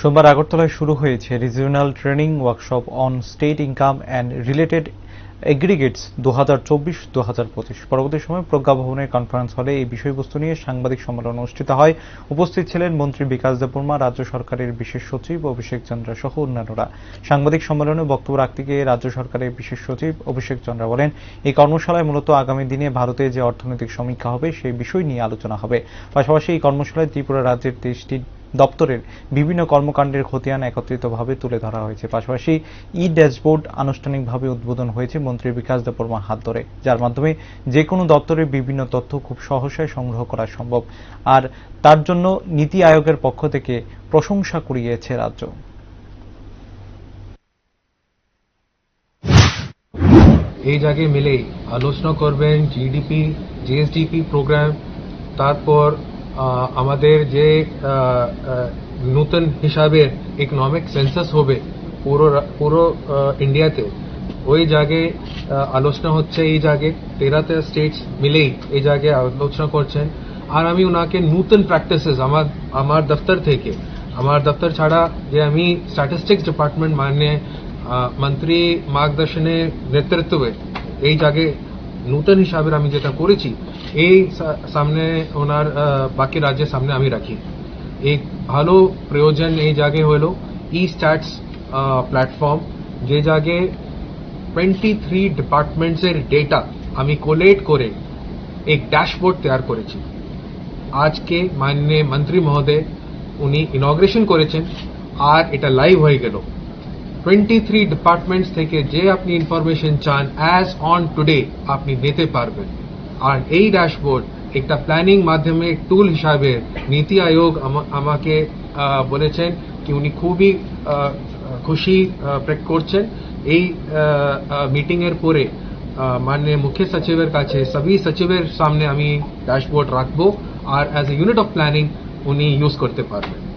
সোমবার আগরতলায় শুরু হয়েছে regional training workshop on state income and related aggregates দু হাজার চব্বিশ দু হাজার পঁচিশ। পরবর্তী সময় প্রজ্ঞা ভবনের কনফারেন্স হলে এই বিষয়বস্তু নিয়ে সাংবাদিক সম্মেলন অনুষ্ঠিত হয়। উপস্থিত ছিলেন মন্ত্রী বিকাশ দেববর্মা, রাজ্য সরকারের বিশেষ সচিব অভিষেক চন্দ্রা সহ অন্যান্যরা। সাংবাদিক সম্মেলনে বক্তব্য রাখতে গিয়ে রাজ্য সরকারের বিশেষ সচিব অভিষেক চন্দ্রা বলেন, এই কর্মশালায় মূলত আগামী দিনে ভারতে যে অর্থনৈতিক সমীক্ষা হবে, সেই বিষয় নিয়ে আলোচনা হবে। পাশাপাশি এই কর্মশালায় ত্রিপুরা রাজ্যের তেইশটি দপ্তরের বিভিন্ন কর্মকাণ্ডের খতিয়ান একত্রিতভাবে তুলে ধরা হয়েছে। পাশাপাশি ই ড্যাশবোর্ড আনুষ্ঠানিকভাবে উদ্বোধন হয়েছে মন্ত্রী বিকাশ দেববর্মার হাত ধরে, যার মাধ্যমে যে কোনো দপ্তরের বিভিন্ন তথ্য খুব সহসায় সংগ্রহ করা সম্ভব। আর তার জন্য নীতি আয়োগের পক্ষ থেকে প্রশংসা কুড়িয়েছে রাজ্য। এই জায়গায় মিলে আলোচনা করবেন জিডিপি জিএসডিপি প্রোগ্রাম তারপর আমাদের যে নতুন হিসাবে ইকোনমিক সেন্সাস হবে পুরো পুরো ইন্ডিয়াতে ওই জায়গায় আলোচনা হচ্ছে এই জায়গায় তেরাতে স্টেটস মিলেই এই জায়গায় আলোচনা করছেন। আর আমি ওনাকে নতুন প্র্যাকটিসেস আমার আমার দফতর থেকে আমার দফতর ছাড়া যে আমি স্ট্যাটিস্টিক্স ডিপার্টমেন্ট মানে আহ, মন্ত্রী মার্গদর্শনে নেতৃত্বে এই জায়গায় নূতন হিসাবে আমি যেটা করেছি এই সামনে ওনার বাকি রাজ্যের সামনে আমি রাখি। এক ভালো প্রয়োজন এই জায়গায় হলো ই স্ট্যাটস প্ল্যাটফর্ম যে জায়গায় টোয়েন্টি থ্রি ডিপার্টমেন্টসের ডেটা আমি কোলেট করে এক ড্যাশবোর্ড তৈরি করেছি। আজকে মাননীয় মন্ত্রী মহোদয় উনি ইনগ্রেশন করেছেন আর এটা লাইভ হয়ে গেল। টোয়েন্টি থ্রি ডিপার্টমেন্টস থেকে যে আপনি ইনফরমেশন চান অ্যাজ অন টুডে আপনি নিতে পারবেন। আর এই ড্যাশবোর্ড একটা প্ল্যানিং মাধ্যমে টুল হিসাবে নীতি আয়োগ আমা- আমাকে বলেছেন কি উনি খুবই খুশি করছেন। এই মিটিং এর পরে মাননীয় মুখ্য সচিবের কাছে, সবই সচিবের সামনে আমি ড্যাশবোর্ড রাখব। আর as a unit of planning উনি ইউজ করতে পারবেন।